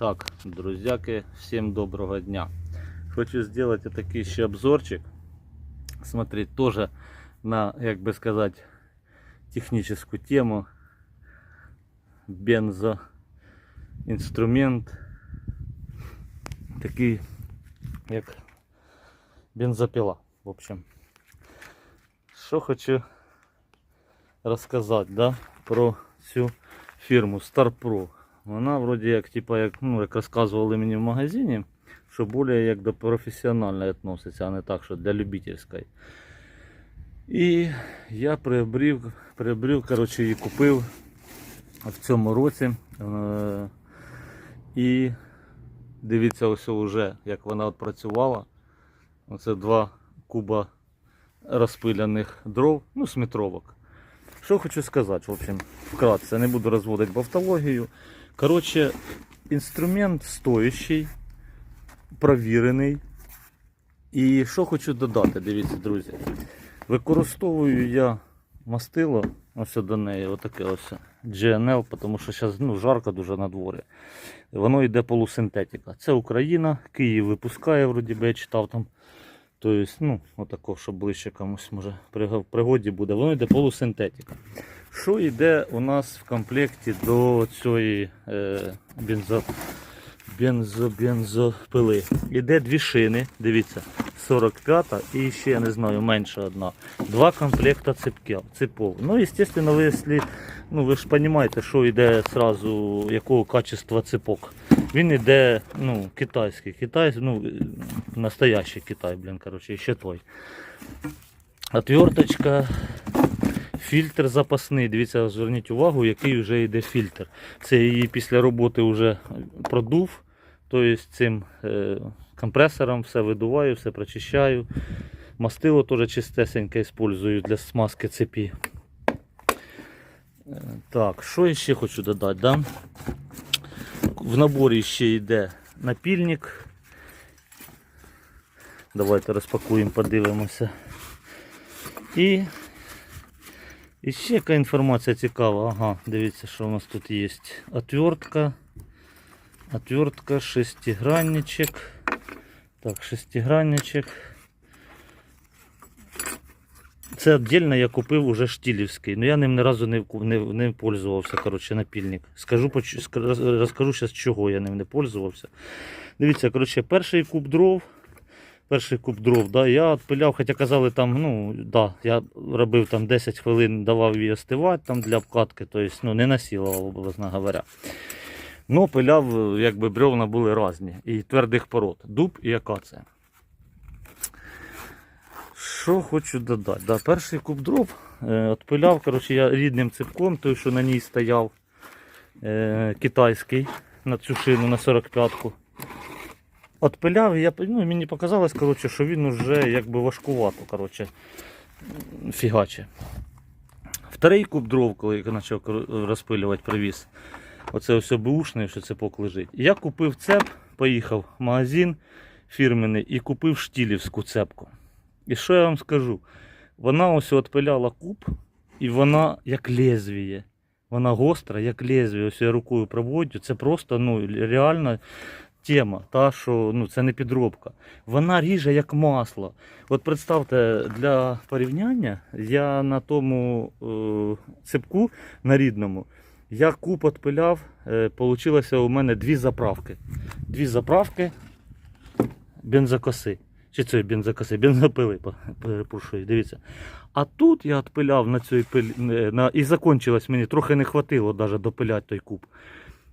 Так, друзьяки, всем доброго дня. Хочу сделать такий ще обзорчик. Смотреть тоже на, як би сказати, техническую тему. Бензо інструмент. Такий, як бензопила. В общем. Що хочу розказати, да, про цю фірму StarPro. Вона вроді як, типа, як, ну, як розказували мені в магазині, що більше як до професіональної відноситься, а не так, що для любительської. І я приобрів, приобрів коротше, її купив в цьому році. Е, І дивіться, ось вже як вона от працювала. Оце два куба розпиляних дров, ну, сметровок. Що хочу сказати, в общем, вкратце, не буду розводити бавтологію. Коротше, інструмент стоящий, провірений. І що хочу додати, дивіться, друзі. Використовую я мастило ось до неї, отаке ось GNL, тому що зараз ну, жарко дуже на дворі. Воно йде полусинтетика. Це Україна, Київ випускає, вроді би я читав там. Тобто, ну, отако, щоб ближче комусь може пригоді буде. Воно йде полусинтетика. Що йде у нас в комплекті до цієї е, бензо, бензо, бензопили? Іде дві шини, дивіться, 45-та і ще, я не знаю, менше одна. Два комплекта цепов. Ну, звісно, ви, якщо, ну, ви ж розумієте, що йде сразу, якого качества цепок. Він іде, ну, китайський. Китай, ну, настоящий Китай, блін, короче, ще той. Отверточка, фільтр запасний. Дивіться, зверніть увагу, який вже йде фільтр. Це її після роботи вже продув. Тобто цим е, компресором все видуваю, все прочищаю. Мастило теж чистесеньке использую для смазки цепі. Е, Так, що я ще хочу додати? Да? В наборі ще йде напільник. Давайте розпакуємо, подивимося. І, і ще яка інформація цікава. Ага, дивіться, що у нас тут є. Отвертка. Отвертка, шестигранничек. Так, шестигранничек. Це віддільно я купив уже штілівський, але я ним ні разу не, не, не пользувався, коротше, напільник. Скажу, розкажу зараз, чого я ним не пользувався. Дивіться, коротше, перший куб дров. Перший куб дров, да, я відпиляв, хоча казали там, ну, да, я робив там 10 хвилин, давав її остивати там для обкатки, тобто ну, не насілував, образно говоря. Ну, пиляв, якби бревна були різні. І твердих пород. Дуб і акація. Що хочу додати? Да, перший куб дров е, коротше, я рідним ципком, той, що на ній стояв е, китайський на цю шину на 45-ку. Отпиляв, я, ну, мені показалось, коротше, що він уже якби важкувато коротше, фігаче. Вторий куб дров, коли я почав розпилювати, привіз. Оце ось бушний, що цепок лежить. Я купив цеп, поїхав в магазин фірменний і купив штілівську цепку. І що я вам скажу? Вона ось відпиляла куб, і вона як лезвіє. Вона гостра, як лезвіє. Ось я рукою проводжу. Це просто ну, реально тема, та, що ну, це не підробка. Вона ріже як масло. От представте, для порівняння я на тому е, цепку на рідному. Я куб відпиляв, е, у мене дві заправки. Дві заправки бензокоси. Чи це бензокоси, бензопили, перепрошую, дивіться. А тут я відпиляв на цій пиль... е, на... і закончилось мені, трохи не хватило навіть допиляти той куб.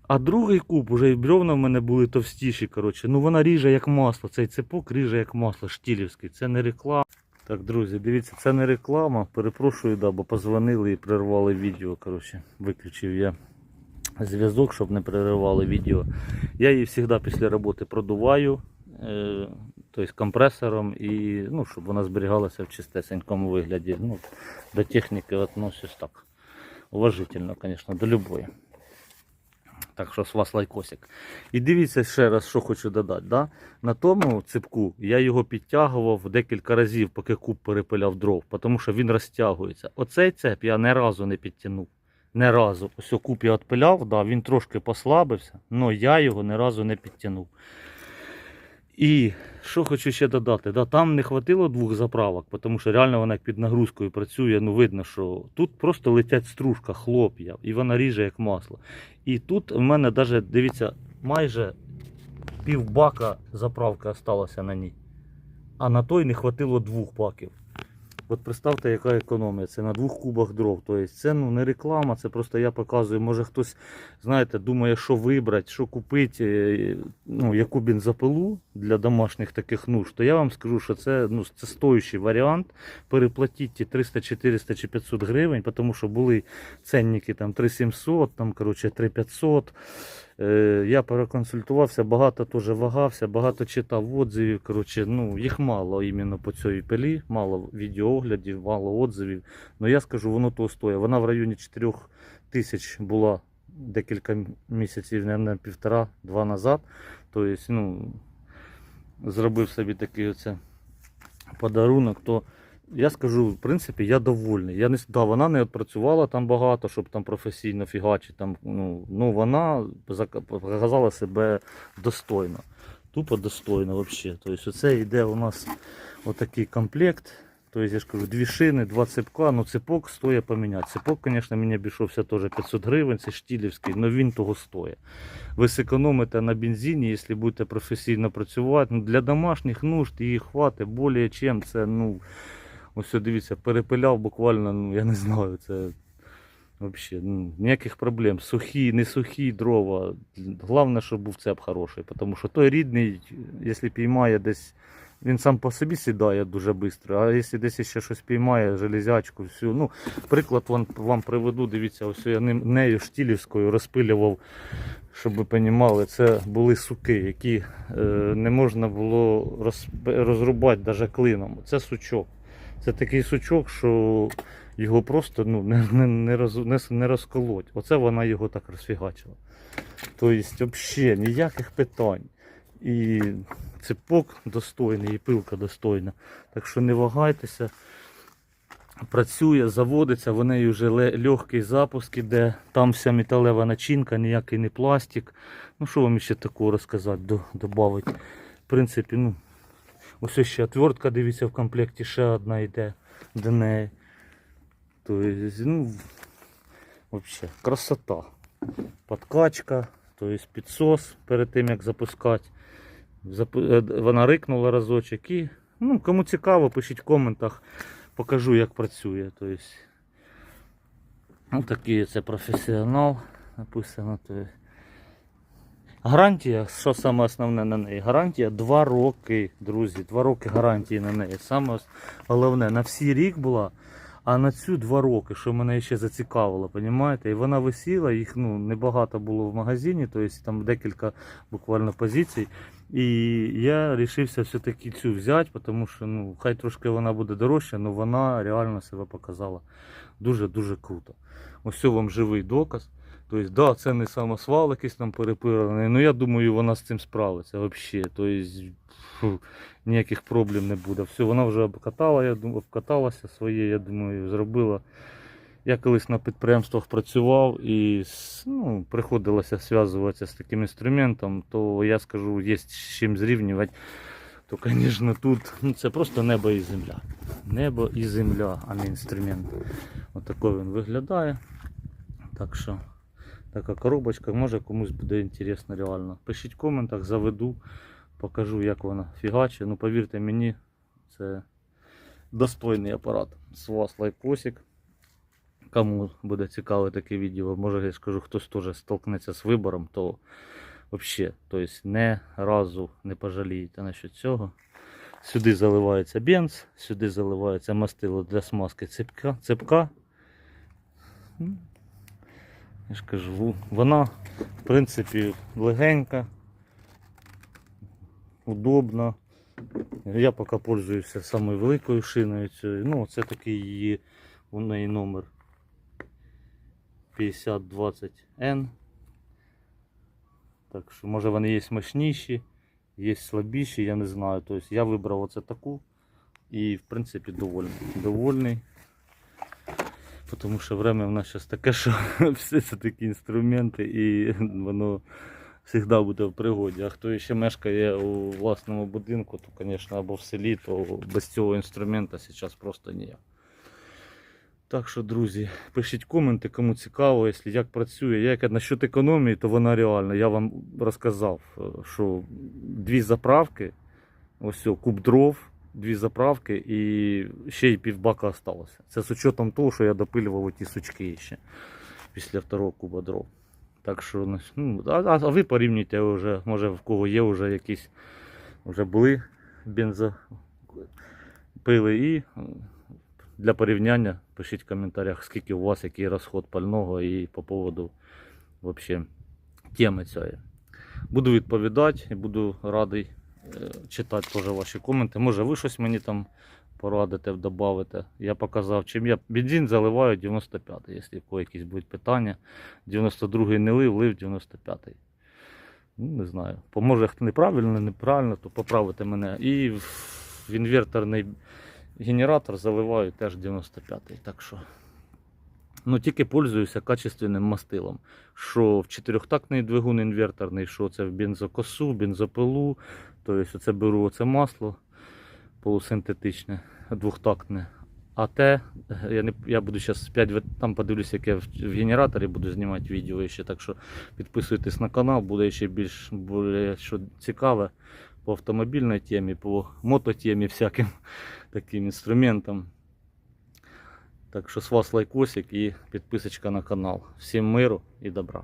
А другий куб, уже і бревна в мене були товстіші. коротше. Ну вона ріже як масло, цей цепок ріже як масло, штілівський. Це не реклама. Так, друзі, дивіться, це не реклама. Перепрошую, да, бо позвонили і перервали відео. Коротше, виключив я зв'язок, щоб не переривали відео. Я її завжди після роботи продуваю. Е, тобто компресором і ну, щоб вона зберігалася в чистесенькому вигляді. Ну, до техніки відношусь так. Уважительно, звісно, до любої. Так що з вас лайкосик. І дивіться ще раз, що хочу додати. Да? На тому ципку я його підтягував декілька разів, поки куб перепиляв дров, тому що він розтягується. Оцей цеп я не разу не підтягнув. Не разу. Ось куб я відпиляв, да, він трошки послабився, але я його не разу не підтягнув. І що хочу ще додати, да, там не хватило двох заправок, тому що реально вона як під нагрузкою працює. Ну видно, що тут просто летять стружка, хлоп'я, і вона ріже як масло. І тут в мене навіть, дивіться, майже пів бака заправки на ній. А на той не хватило двох баків. От представте, яка економія. Це на двох кубах дров. Тобто це ну, не реклама, це просто я показую. Може хтось, знаєте, думає, що вибрати, що купити, е, ну, яку бензопилу для домашніх таких нужд, то я вам скажу, що це, ну, це стоючий варіант. Переплатіть ті 300, 400 чи 500 гривень, тому що були ценники там 3700, там, коротше, 3500. Е, Я переконсультувався, багато теж вагався, багато читав отзивів. Коротше, ну, їх мало іменно по цій пилі, мало відеооглядів, мало отзивів. Ну я скажу, воно того стоїть. Вона в районі 4 тисяч була декілька місяців, мабуть, півтора-два назад. Тобто, ну, зробив собі такий оце подарунок, то я скажу, в принципі, я довольний. Я не, да, вона не відпрацювала там багато, щоб там професійно фігачити. Там, ну, ну, вона показала себе достойно. Тупо достойно взагалі. Тобто це йде у нас отакий комплект. Тобто, я ж кажу, дві шини, два цепка, ну цепок стоїть поміняти. Цепок, звісно, мені обійшовся теж 500 гривень, це штілівський, але він того стоїть. Ви зекономите на бензині, якщо будете професійно працювати. Ну, для домашніх нужд її хватить більше, чим це, ну, ось дивіться, перепиляв буквально, ну, я не знаю, це взагалі ну, ніяких проблем. Сухі, не сухі дрова. Головне, щоб був цеп хороший, тому що той рідний, якщо піймає десь, він сам по собі сідає дуже швидко, а якщо десь ще щось піймає, железячку, всю. Ну, приклад вам, вам приведу, дивіться, ось я нею штілівською розпилював, щоб ви розуміли, це були суки, які е, не можна було роз, розрубати навіть клином. Це сучок. Це такий сучок, що його просто ну, не, не, не, не, не розколоть. Оце вона його так розфігачила. Тобто, взагалі ніяких питань. І цепок достойний, і пилка достойна. Так що не вагайтеся. Працює, заводиться, в неї вже легкий запуск іде, там вся металева начинка, ніякий не пластик. Ну що вам ще такого розказати, до, добавити? В принципі, ну, ось ще отвертка, дивіться, в комплекті ще одна йде до неї. Тобто, ну, взагалі, красота. Подкачка, тобто підсос перед тим як запускати. Запу- е, Вона рикнула разочок і ну, кому цікаво, пишіть в коментах, покажу як працює. Тобто, ну, такий це професіонал написано. Тобто. Гарантія, що саме основне на неї? Гарантія 2 роки, друзі. 2 роки гарантії на неї. Саме головне, на всі рік була, а на цю 2 роки, що мене ще зацікавило, понімаєте? І вона висіла, їх ну, небагато було в магазині, тобто там декілька буквально позицій. І я вирішився все-таки цю взяти, тому що ну, хай трошки вона буде дорожча, але вона реально себе показала дуже-дуже круто. Ось вам живий доказ. Тобто, да, це не самосвал якийсь там перепираний, але я думаю, вона з цим справиться взагалі. Тобто, ніяких проблем не буде. Все, вона вже обкатала, я думаю, обкаталася своє, я думаю, зробила. Я колись на підприємствах працював і ну, приходилося зв'язуватися з таким інструментом, то я скажу, є з чим зрівнювати. То, звісно, тут ну, це просто небо і земля. Небо і земля, а не інструмент. Отако він виглядає. Так що така коробочка, може комусь буде інтересно реально. Пишіть в коментах, заведу, покажу, як вона фігаче. Ну повірте мені, це достойний апарат. З вас лайкосик. Кому буде цікаве таке відео, може я скажу, хтось теж столкнеться з вибором, то взагалі, тобто не разу не пожалієте насчет цього. Сюди заливається бенз, сюди заливається мастило для смазки цепка. цепка. Я ж кажу, вона, в принципі, легенька, удобна. Я поки пользуюся самою великою шиною цією. Ну, це такий її у неї номер 5020N. Так що, може вони є мощніші, є слабіші, я не знаю. Тобто я вибрав оце таку і в принципі довольний. Довольний. Тому що время в нас зараз таке, що все це такі інструменти і воно завжди буде в пригоді. А хто ще мешкає у власному будинку, то, звісно, або в селі, то без цього інструмента зараз просто ніяк. Так що, друзі, пишіть коменти, кому цікаво, якщо як працює. Як насчет економії, то вона реальна. Я вам розказав, е, що дві заправки, ось куб дров, дві заправки і ще й півбака осталося. Це з учетом того, що я допилював ті сучки ще після второго куба дров. Так що, ну, а, а ви порівнюйте вже, може в кого є вже якісь, вже були бензопили і для порівняння пишіть в коментарях, скільки у вас який розход пального і по поводу вообще, теми цієї. Буду відповідати і буду радий читати теж ваші коменти. Може ви щось мені там порадите, додавите. Я показав, чим я бензин заливаю 95 якщо якісь будуть питання. 92-й не лив, лив 95-й. Ну, не знаю. Поможе хто неправильно, неправильно, то поправите мене. І в інверторний генератор заливаю теж 95-й. Так що. Ну, тільки пользуюся качественним мастилом. Що в чотирьохтактний двигун інверторний, що це в бензокосу, бензопилу. Тобто оце беру оце масло полусинтетичне, двохтактне. А те, я, не, я буду зараз 5 там подивлюся, яке в, в генераторі буду знімати відео ще. Так що підписуйтесь на канал, буде ще більш буде, що цікаве по автомобільній темі, по мототемі, всяким таким інструментам. Так що з вас лайкосик і підписочка на канал. Всім миру і добра.